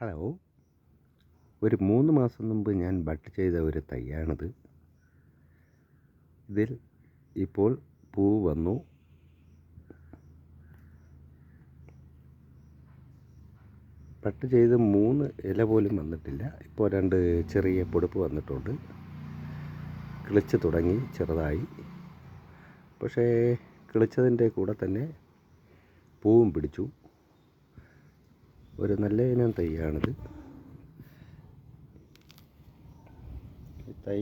Hello. ഒരു മൂന്ന് മാസം മുമ്പ് ഞാൻ ബട്ട് ചെയ്ത ഒരു തൈയാണിത് ഇതിൽ ഇപ്പോൾ പൂ വന്നു. ബട്ട് ചെയ്ത് മൂന്ന് ഇല പോലും വന്നിട്ടില്ല. ഇപ്പോൾ രണ്ട് ചെറിയ പൊടുപ്പ് വന്നിട്ടുണ്ട്. കിളിച്ച് തുടങ്ങി ചെറുതായി. പക്ഷേ കിളിച്ചതിന്റെ കൂടെ തന്നെ പൂവും പിടിച്ചു. ഒരു നല്ല ഇനം തൈയാണിത്. തൈ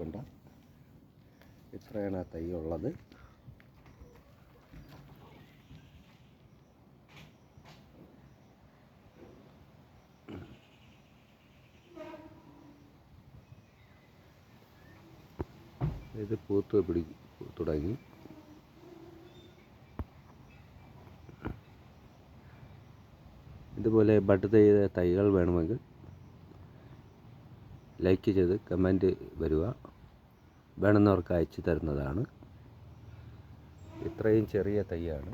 കൊണ്ട. ഇത്രയാണ് ആ തൈ ഉള്ളത്. ഇത് പൂത്ത് പിടി തുടങ്ങി. ഇതുപോലെ ബഡ് ചെയ്ത തൈകൾ വേണമെങ്കിൽ ലൈക്ക് ചെയ്ത് കമന്റ് വരിക. വേണമെന്നവർക്ക് അയച്ചു തരുന്നതാണ്. ഇത്രയും ചെറിയ തൈയാണ്.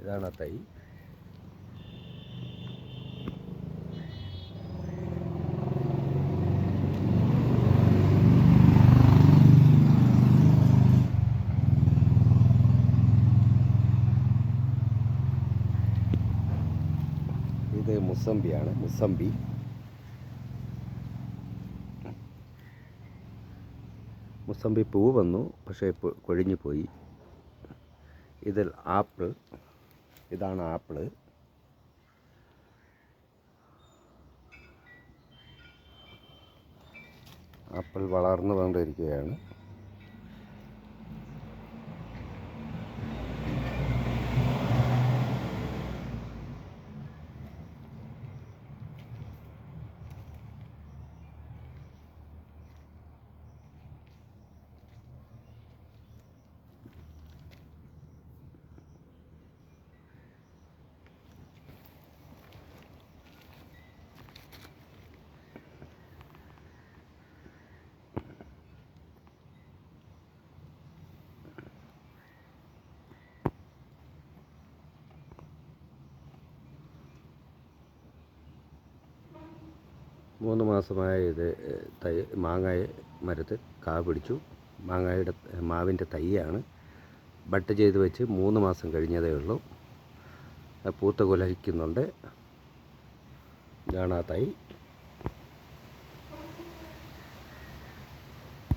ഇതാണ് ആ തൈ. ഇത് മുസമ്പിയാണ് മുസമ്പി മുസമ്പി പൂ വന്നു പക്ഷേ കൊഴിഞ്ഞു പോയി. ഇതിൽ ആപ്പിൾ ഇതാണ് ആപ്പിൾ. ആപ്പിൾ വളർന്നു കൊണ്ടിരിക്കുകയാണ് മൂന്ന് മാസമായ ഇത് തൈ മാങ്ങായ മരത്ത് കാ പിടിച്ചു. മാങ്ങായുടെ മാവിന്റെ തൈയാണ്. ബട്ട് ചെയ്ത് വെച്ച് മൂന്ന് മാസം കഴിഞ്ഞതേ ഉള്ളൂ. പൂത്ത കുലഹിക്കുന്നുണ്ട്. ഇതാണ് ആ തൈ.